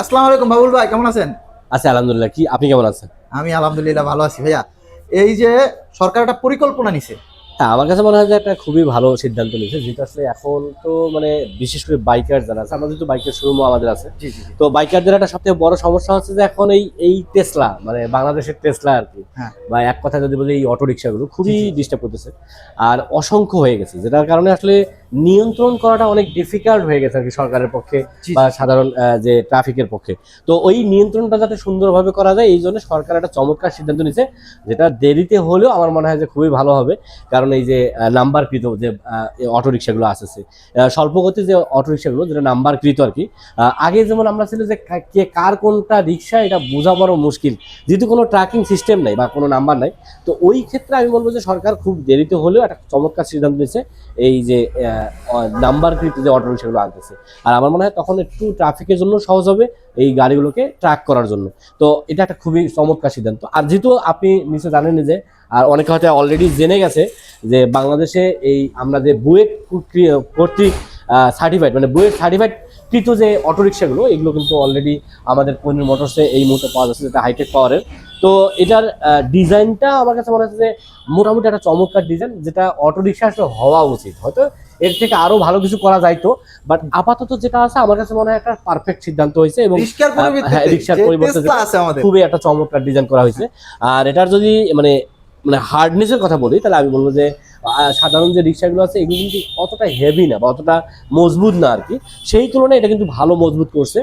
আসসালামু আলাইকুম বাবুল ভাই কেমন আছেন? আচ্ছা আলহামদুলিল্লাহ। কি আপনি কেমন আছেন? আমি আলহামদুলিল্লাহ ভালো আছি ভাইয়া। এই যে সরকার একটা পরিকল্পনা নিছে। হ্যাঁ আমার কাছে মনে হয় যে একটা খুবই ভালো সিদ্ধান্ত নিয়েছে যেটা আসলে এখন তো মানে বিশেষ করে বাইকার যারা আছে আমাদের তো বাইকের শোরুমও আমাদের আছে। জি জি জি। তো বাইকারদের একটা সবথেকে বড় সমস্যা হচ্ছে যে এখন এই এই টেসলা মানে বাংলাদেশের টেসলা আর কি হ্যাঁ। বা এক কথা যদি বলি এই অটো রিক্সাগুলো খুবই। ডিস্টার্ব করতেছে। আর অসংখ্য হয়ে গেছে যেটার কারণে আসলে নিয়ন্ত্রণ করাটা অনেক ডিফিকাল্ট হয়ে গেছে আর কি সরকারের পক্ষে বা সাধারণ যে ট্রাফিকের পক্ষে। তো ওই নিয়ন্ত্রণটা যাতে সুন্দরভাবে করা যায় এই জন্য সরকার একটা চমৎকার সিদ্ধান্ত নিছে যেটা দেরিতে হলেও আমার মনে হয় যে খুবই ভালো হবে। কারণ এই যে নাম্বারকৃত যে অটো রিক্সাগুলো আসছে স্বল্পগতি যে অটো রিক্সাগুলো যেটা নাম্বারকৃত আর কি আগে যেমন আমরা ছিল যে কে কার কোনটা রিক্সা এটা বোঝা বড় মুশকিল। যেহেতু কোনো ট্র্যাকিং সিস্টেম নাই বা কোনো নাম্বার নাই তো ওই ক্ষেত্রে আমি বলব যে সরকার খুব দেরিতে হলেও একটা চমৎকার সিদ্ধান্ত নিয়েছে এই যে নাম্বারকৃত যে অটো রিক্সাগুলো আনতেছে। আর আমার মনে হয় তখন একটু ট্রাফিকের জন্য সহজ হবে এই গাড়িগুলোকে ট্র্যাক করার জন্য। তো এটা একটা খুবই চমৎকার সিদ্ধান্ত। আর যেহেতু আপনি নিশ্চয় জানেন যে, আর অনেকে হয়তো অলরেডি জেনে গেছে যে বাংলাদেশে এই আমরা যে বুয়েট কর্তৃক সার্টিফাইড মানে বুয়েট সার্টিফাইড কৃত যে অটোরিক্সাগুলো এগুলো কিন্তু অলরেডি আমাদের পনির মোটরসে এই মুহূর্তে পাওয়া যাচ্ছে, যেটা হাইটেক পাওয়ারের তো এটার ডিজাইনটা আমার কাছে মনে হচ্ছে যে মোটামুটি একটা চমৎকার ডিজাইন যেটা অটোরিক্সা আসলে হওয়া উচিত। হয়তো এর থেকে আরও ভালো কিছু করা যাইতো বাট আপাতত যেটা আছে আমার কাছে মনে হয় একটা পারফেক্ট সিদ্ধান্ত হয়েছে এবং হ্যাঁ, রিক্সার পরিবর্তে আমাদের। খুবই একটা চমৎকার ডিজাইন করা হয়েছে। আর এটার যদি মানে মানে হার্ডনেসের কথা বলি তাহলে আমি বলব যে সাধারণ যে রিক্সাগুলো আছে এগুলো কিন্তু অতটা হেভি না বা অতটা মজবুত না আর কি। সেই তুলনায় এটা কিন্তু ভালো মজবুত করছে।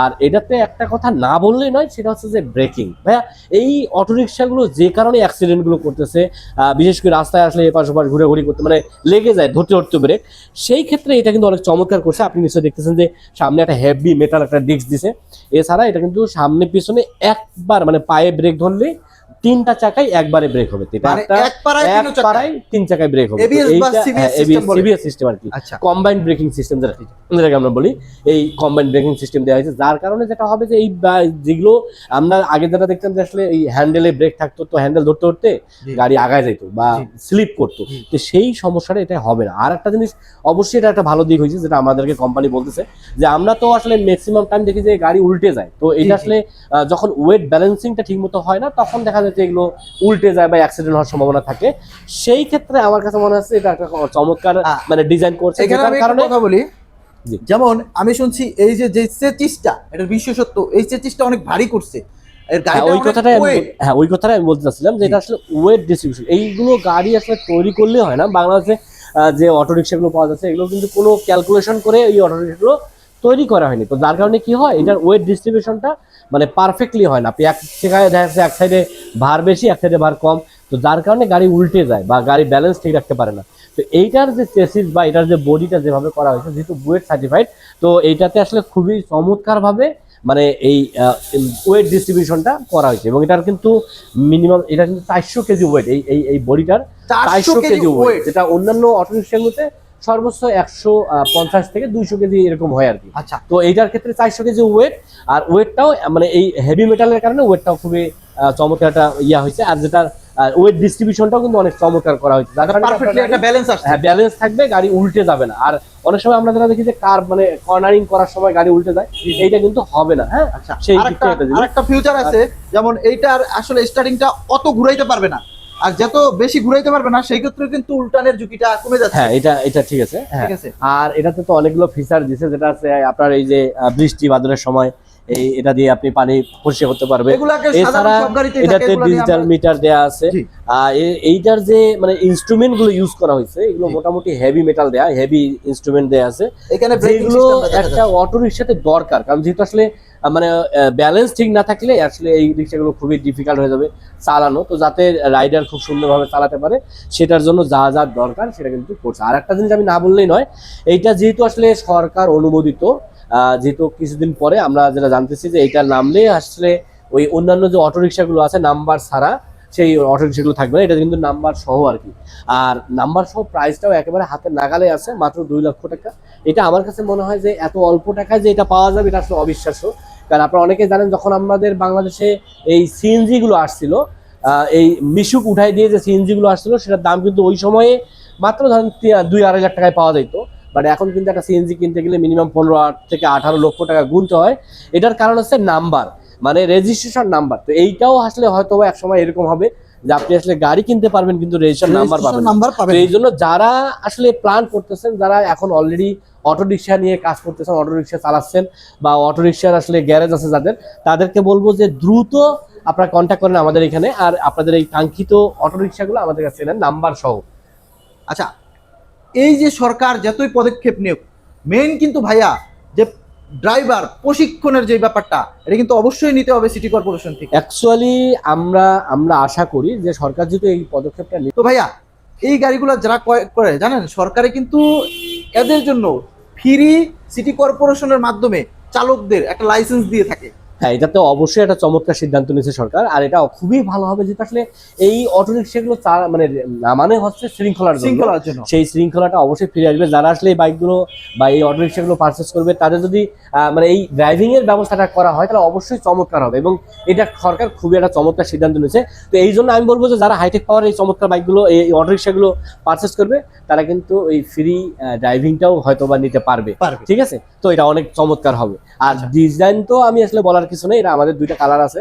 আর এটাতে একটা কথা না বললেই নয়, সেটা হচ্ছে যে ব্রেকিং ভাইয়া, এই অটোরিকশাগুলো যে কারণে অ্যাক্সিডেন্টগুলো করতেছে বিশেষ করে রাস্তায় আসলে এপাশ ওপাশ ঘুরে ঘুরি করতে মানে লেগে যায়, ধরতে ধরতে ব্রেক সেই ক্ষেত্রে এটা কিন্তু অনেক চমৎকার করছে। আপনি নিশ্চয়ই দেখতেছেন যে সামনে একটা হেভি মেটাল একটা ডিস্ক দিছে। এছাড়া এটা কিন্তু সামনে পিছনে একবার মানে পায়ে ব্রেক ধরলে তিনটা চাকায় একবারে ব্রেক হবে। তো এটা মানে এক পাড়ায় তিন চাকায় ব্রেক হবে। সিস্টেম আর কি। কম্বাইন্ড ব্রেকিং সিস্টেম যেটা যেটাকে আমরা বলি এই কম্বাইন্ড ব্রেকিং সিস্টেম দেওয়া হয়েছে যার কারণে যেটা হবে যে এই যেগুলো আমরা আগে যেটা দেখতাম যে আসলে এই হ্যান্ডেলে ব্রেক থাকতো তো হ্যান্ডেল ধরতে ধরতে গাড়ি আগায় যেত বা স্লিপ করতো। তো সেই সমস্যাটা এটা হবে না। আর একটা জিনিস অবশ্যই এটা একটা ভালো দিক হয়েছে যেটা আমাদেরকে কোম্পানি বলতেছে যে আমরা তো আসলে ম্যাক্সিমাম টাইম দেখি যে গাড়ি উল্টে যায়। তো এটা আসলে যখন ওয়েট ব্যালেন্সিংটা ঠিক মতো হয় না তখন দেখা যাচ্ছে এগুলো উল্টে যায় বা অ্যাক্সিডেন্ট হওয়ার সম্ভাবনা থাকে। সেই ক্ষেত্রে আমার কাছে মনে হচ্ছে এটা একটা চমৎকার মানে ডিজাইন করছে এখানে কারণে কথা বলি। যেমন আমি শুনছি এই যে যে চেচিসটা এটা বিশেষত্ব এই চেচিসটা অনেক ভারী করছে। এর হ্যাঁ, গাড়িটা ওই কথাটাই আমি weight। বল- হ্যাঁ ওই কথাটাই আমি বলতে চাচ্ছিলাম যে এটা আসলে ওয়েট ডিস্ট্রিবিউশন এইগুলো গাড়ি আসলে তৈরি করলে হয় না। বাংলাদেশে যে অটো রিক্সাগুলো পাওয়া যাচ্ছে এগুলো কিন্তু কোনো ক্যালকুলেশন করে এই অটো রিক্সাগুলো তৈরি করা হয়নি। তো যার কারণে কি হয় এটার ওয়েট ডিস্ট্রিবিউশনটা মানে পারফেক্টলি হয় না। আপনি এক জায়গায় দেখা যাচ্ছে এক সাইডে ভার বেশি এক সাইডে ভার কম। তো যার কারণে গাড়ি উল্টে যায় বা গাড়ি ব্যালেন্স ঠিক রাখতে পারে না। তো এইটার যে চেসিস বা এটার যে বডিটা যেভাবে করা হয়েছে যেহেতু বুয়েট সার্টিফাইড তো এইটাতে আসলে খুবই চমৎকারভাবে মানে এই ওয়েট ডিস্ট্রিবিউশনটা করা হয়েছে। এবং এটার কিন্তু মিনিমাম এটা কিন্তু চারশো কেজি ওয়েট এই এই বডিটার 400 চারশো কেজি ওয়েট। যেটা অন্যান্য অটো রিক্সাগুলোতে সর্বোচ্চ একশো পঞ্চাশ থেকে দুইশো কেজি এরকম হয় আর কি। আচ্ছা। তো এইটার ক্ষেত্রে চারশো কেজি ওয়েট আর ওয়েটটাও মানে এই হেভি মেটালের কারণে ওয়েটটাও খুবই চমৎকার একটা ইয়া হয়েছে। আর যেটার ওয়েট ডিস্ট্রিবিউশনটাও কিন্তু অনেক চমৎকার করা হয়েছে। যার কারণে একটা ব্যালেন্স আসছে। হ্যাঁ ব্যালেন্স থাকবে গাড়ি উল্টে যাবে না। আর অনেক সময় আমরা যারা দেখি যে কার মানে কর্নারিং করার সময় গাড়ি উল্টে যায় এইটা কিন্তু হবে না হ্যাঁ? আচ্ছা। সেই আরেকটা ফিউচার আছে যেমন এইটার আসলে স্টার্টিংটা অত ঘুরাইতে পারবে না। আর যত বেশি ঘুরাইতে পারবে না সেই ক্ষেত্রে কিন্তু উল্টানের ঝুঁকিটা কমে যাচ্ছে। হ্যাঁ এটা এটা ঠিক আছে। হ্যাঁ। ঠিক আছে? আর এটাতে তো অনেকগুলো ফিচার দিছে যেটা আছে আপনার এই যে বৃষ্টি বাদলের সময় এই এটা দিয়ে আপনি পানি পরিষ্কার করতে পারবে এছাড়া এটাতে ডিজিটাল মিটার দেয়া আছে। আর এইটার যে মানে ইনস্ট্রুমেন্টগুলো ইউজ করা হয়েছে এগুলো মোটামুটি হেভি মেটাল দেয়া হেভি ইনস্ট্রুমেন্ট দেয়া আছে। এখানে যেগুলো একটা অটো রিক্সাতে দরকার কারণ যেহেতু আসলে মানে ব্যালেন্স ঠিক না থাকলে আসলে এই রিক্সাগুলো খুবই ডিফিকাল্ট হয়ে যাবে চালানো। তো যাতে রাইডার খুব সুন্দরভাবে চালাতে পারে, সেটার জন্য যা যা দরকার সেটা কিন্তু করছে। আর একটা জিনিস আমি না বললেই নয়, এইটা যেহেতু আসলে সরকার অনুমোদিত যেহেতু কিছুদিন পরে আমরা যেটা জানতেছি যে এইটা নামলে আসলে ওই অন্যান্য যে অটো রিক্সাগুলো আছে, নাম্বার ছাড়া সেই অটো রিক্সাগুলো থাকবে না, এটা কিন্তু নাম্বার সহ আর কি। আর নাম্বার সহ প্রাইসটাও একেবারে হাতে নাগালে আছে, মাত্র দুই লক্ষ টাকা। এটা আমার কাছে মনে হয় যে এত অল্প টাকায় যে এটা পাওয়া যাবে, এটা আসলে অবিশ্বাস্য। কারণ আপনারা অনেকে জানেন যখন আমাদের বাংলাদেশে এই সিএনজি গুলো আসছিল এই মিশুক উঠাই দিয়ে যে সিএনজি গুলো আসছিল সেটার দাম কিন্তু ওই সময়ে মাত্র ধরেন দুই আড়াই লাখ টাকায় পাওয়া যেত বাট এখন কিন্তু একটা সিএনজি কিনতে গেলে মিনিমাম পনেরো থেকে আঠারো লক্ষ টাকা গুনতে হয়। এটার কারণ হচ্ছে নাম্বার মানে রেজিস্ট্রেশন নাম্বার তো এইটাও আসলে হয়তো এক সময় এরকম হবে যে আপনি আসলে গাড়ি কিনতে পারবেন কিন্তু রেজিস্ট্রেশন নাম্বার নাম্বার পাবেন এই জন্য যারা আসলে প্ল্যান করতেছেন যারা এখন অলরেডি অটো রিক্সা নিয়ে কাজ করতেছেন অটো রিক্সা চালাচ্ছেন বা অটো রিক্সার আসলে গ্যারেজ আছে যাদের তাদেরকে বলব যে দ্রুত আপনারা কন্ট্যাক্ট করেন আমাদের এখানে আর আপনাদের এই কাঙ্ক্ষিত অটো রিক্সাগুলো আমাদের কাছে নেন নাম্বার সহ। আচ্ছা এই যে সরকার যতই পদক্ষেপ নিয়োগ মেইন কিন্তু ভাইয়া যে ড্রাইভার প্রশিক্ষণের যে ব্যাপারটা এটা কিন্তু অবশ্যই নিতে হবে সিটি কর্পোরেশন থেকে। অ্যাকচুয়ালি আমরা আমরা আশা করি যে সরকার যেহেতু এই পদক্ষেপটা নিচ্ছে তো ভাইয়া এই গাড়িগুলো যারা করে জানেন সরকারে কিন্তু এদের জন্য ফ্রি সিটি কর্পোরেশনের মাধ্যমে চালকদের একটা লাইসেন্স দিয়ে থাকে। হ্যাঁ এটা তো অবশ্যই একটা চমৎকার সিদ্ধান্ত নিয়েছে সরকার আর এটা খুবই ভালো হবে যেটা আসলে এই অটো রিক্সাগুলো চা- মানে মানে হচ্ছে শৃঙ্খলার শৃঙ্খলার জন্য। সেই শৃঙ্খলাটা অবশ্যই ফিরে আসবে। যারা আসলে এই বাইকগুলো বা এই অটো রিক্সাগুলো পারচেস করবে তাদের যদি মানে এই ড্রাইভিং এর ব্যবস্থাটা করা হয় তাহলে অবশ্যই চমৎকার হবে এবং এটা সরকার খুবই একটা চমৎকার সিদ্ধান্ত নিয়েছে। তো এই জন্য আমি বলব যে যারা হাইটেক পাওয়ার এই চমৎকার বাইকগুলো এই অটো রিক্সাগুলো পারচেস করবে তারা কিন্তু এই ফ্রি ড্রাইভিংটাও হয়তো বা নিতে পারবে। ঠিক আছে? তো এটা অনেক চমৎকার হবে। আর আচ্ছা। ডিজাইন তো আমি আসলে বলার কিছু নেই, এরা আমাদের দুইটা কালার আছে।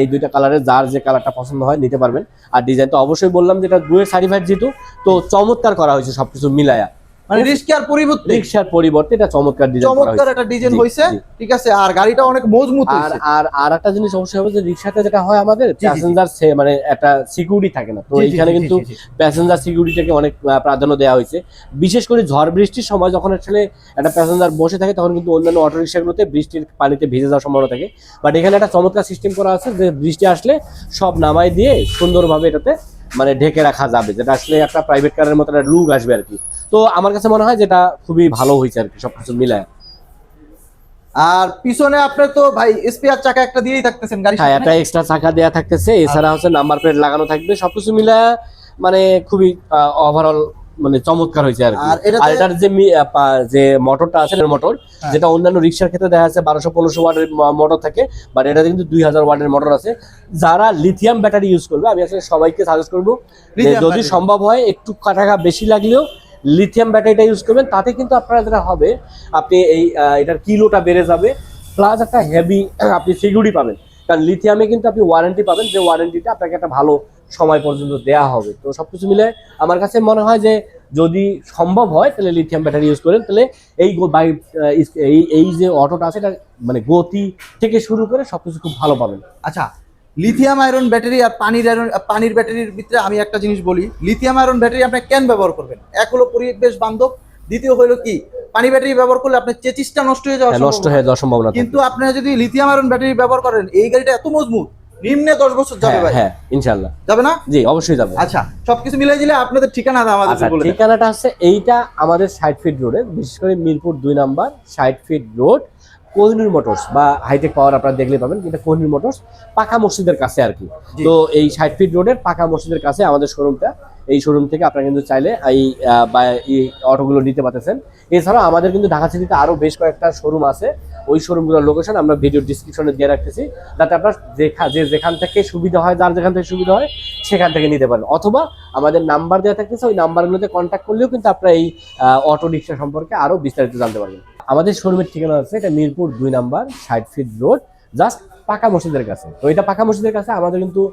এই দুইটা কালারে যার যে কালারটা পছন্দ হয় নিতে পারবেন। আর ডিজাইন তো অবশ্যই বললাম যেটা দুয়ের সার্টিফাইড যেহেতু, তো চমৎকার করা হয়েছে সবকিছু মিলায়া। মানে রিস্ক আর পরিবর্তে। রিক্সার পরিবর্তে এটা চমৎকার ডিজাইন চমৎকার একটা ডিজাইন হয়েছে ঠিক আছে? আর গাড়িটা অনেক মজবুত আর আর আর একটা জিনিস অবশ্যই হবে যে রিক্সাতে যেটা হয় আমাদের। প্যাসেঞ্জার মানে একটা সিকিউরিটি থাকে না। তো জি, কিন্তু। প্যাসেঞ্জার সিকিউরিটিকে অনেক প্রাধান্য দেওয়া হয়েছে। বিশেষ করে ঝড় বৃষ্টির সময় যখন আসলে একটা প্যাসেঞ্জার বসে থাকে তখন কিন্তু অন্যান্য অটো রিক্সাগুলোতে বৃষ্টির পানিতে ভিজে যাওয়ার সম্ভাবনা থাকে। বাট এখানে একটা চমৎকার সিস্টেম করা আছে যে বৃষ্টি আসলে সব নামাই দিয়ে সুন্দরভাবে এটাতে মানে ঢেকে রাখা যাবে। যেটা আসলে একটা প্রাইভেট কারের মতো একটা লুক আসবে আর কি। তো আমার কাছে মনে হয় যেটা খুবই ভালো হয়েছে আর কি সবকিছু মিলায়। আর পিছনে আপনি তো ভাই স্পেয়ার চাকা একটা দিয়েই থাকতেছেন গাড়ি হ্যাঁ একটা এক্সট্রা চাকা দেওয়া থাকতেছে এছাড়া হচ্ছে নাম্বার প্লেট লাগানো থাকবে সবকিছু মিলে মানে খুবই ওভারঅল মানে চমৎকার হয়েছে আর আর এটার যে যে মোটরটা আছে মোটর হ্যাঁ। যেটা অন্যান্য রিক্সার ক্ষেত্রে দেখা যাচ্ছে বারোশো পনেরোশো ওয়াটের মোটর থাকে বাট এটাতে কিন্তু দুই হাজার ওয়াটের মোটর আছে। যারা লিথিয়াম ব্যাটারি ইউজ করবে আমি আসলে সবাইকে সাজেস্ট করব যদি সম্ভব হয় একটু টাকা বেশি লাগলেও লিথিয়াম ব্যাটারিটা ইউজ করবেন, তাতে কিন্তু আপনার যেটা হবে, আপনি এই এটার কিলোটা বেড়ে যাবে প্লাস একটা হেভি আপনি সিকিউরিটি পাবেন। কারণ লিথিয়ামে কিন্তু আপনি ওয়ারেন্টি পাবেন, যে ওয়ারেন্টিটা আপনাকে একটা ভালো সময় পর্যন্ত দেয়া হবে। তো সব কিছু মিলে আমার কাছে মনে হয় যে, যদি সম্ভব হয়, তাহলে লিথিয়াম ব্যাটারি ইউজ করেন, তাহলে এই বাইক এই এই যে অটোটা আছে, এটা মানে গতি থেকে শুরু করে সবকিছু খুব ভালো পাবেন। আচ্ছা লিথিয়াম আয়রন ব্যাটারি আর পানির আয়রন পানির ব্যাটারির ভিতরে আমি একটা জিনিস বলি লিথিয়াম আয়রন ব্যাটারি আপনি কেন ব্যবহার করবেন? এক হলো পরিবেশ বান্ধব দ্বিতীয় হলো কি পানি ব্যাটারি ব্যবহার করলে আপনার চেচিসটা নষ্ট হয়ে যাওয়ার হ্যাঁ, নষ্ট হয়ে যাওয়ার সম্ভাবনা। কিন্তু আপনি যদি লিথিয়াম আয়রন ব্যাটারি ব্যবহার করেন এই গাড়িটা এত মজবুত নিম্নে দশ বছর যাবে হ্যাঁ ভাই। হ্যাঁ ইনশাল্লাহ যাবে না? জি অবশ্যই যাবে। আচ্ছা সবকিছু মিলাই দিলে আপনাদের ঠিকানা আমাদের আচ্ছা বলে ঠিকানাটা হচ্ছে এইটা আমাদের ষাট ফিট রোডে বিশেষ করে মিরপুর দুই নাম্বার ষাট ফিট রোড কোহিনুর মোটরস বা হাইটেক পাওয়ার আপনারা দেখলে পাবেন কিন্তু কোহিনুর মোটরস পাকা মসজিদের কাছে আর কি। তো এই ষাট ফিট রোডের পাকা মসজিদের কাছে আমাদের শোরুমটা এই শোরুম থেকে আপনারা কিন্তু চাইলে এই এই অটোগুলো নিতে পারতেছেন। এছাড়াও আমাদের কিন্তু ঢাকা সিটিতে আরও বেশ কয়েকটা শোরুম আছে। ওই শোরুমগুলোর লোকেশন আমরা ভিডিও ডিসক্রিপশনে দিয়ে রাখতেছি, যাতে আপনার যেখা- যে যেখান থেকে সুবিধা হয়, যার যেখান থেকে সুবিধা হয়, সেখান থেকে নিতে পারেন। অথবা আমাদের নাম্বার দেওয়া থাকতেছে, ওই নাম্বারগুলোতে কন্ট্যাক্ট করলেও কিন্তু আপনারা এই অটো রিক্সা সম্পর্কে আরও বিস্তারিত জানতে পারবেন। আমাদের শোরুমের ঠিকানা আছে এটা মিরপুর দুই নাম্বার, ষাট ফিট রোড জাস্ট পাকা মসজিদের কাছে। তো এটা পাকা মসজিদের কাছে আমাদের কিন্তু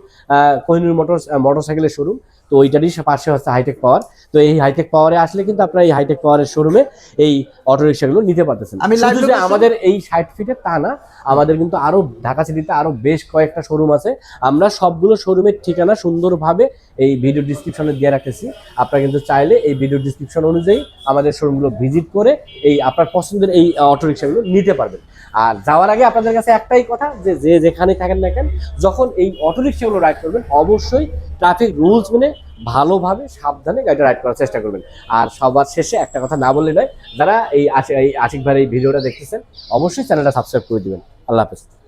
কোহিনুর মোটর মোটরসাইকেলের শোরুম তো ওইটারই পাশে হচ্ছে হাইটেক পাওয়ার তো এই হাইটেক পাওয়ারে আসলে কিন্তু আপনারা এই হাইটেক পাওয়ারের শোরুমে এই অটো রিক্সাগুলো নিতে পারতেছেন। আমি যে আমাদের এই ষাট ফিটের তা না আমাদের কিন্তু আরও ঢাকা সিটিতে আরও বেশ কয়েকটা শোরুম আছে। আমরা সবগুলো শোরুমের ঠিকানা সুন্দরভাবে এই ভিডিও ডিসক্রিপশনে দিয়ে রাখতেছি। আপনারা কিন্তু চাইলে এই ভিডিও ডিসক্রিপশন অনুযায়ী আমাদের শোরুমগুলো ভিজিট করে এই আপনার পছন্দের এই অটো রিক্সাগুলো নিতে পারবেন। আর যাওয়ার আগে আপনাদের কাছে একটাই কথা যে যে যেখানে থাকেন না কেন যখন এই অটো রিক্সাগুলো রাইড করবেন অবশ্যই ট্রাফিক রুলস মেনে ভালোভাবে সাবধানে গাড়িটা রাইড করার চেষ্টা করবেন। আর সবার শেষে একটা কথা না বললে নয়, যারা এই আশি- এই আশিক ভাইয়ের এই ভিডিওটা দেখতেছেন, অবশ্যই চ্যানেলটা সাবস্ক্রাইব করে দেবেন। আল্লাহ হাফেজ।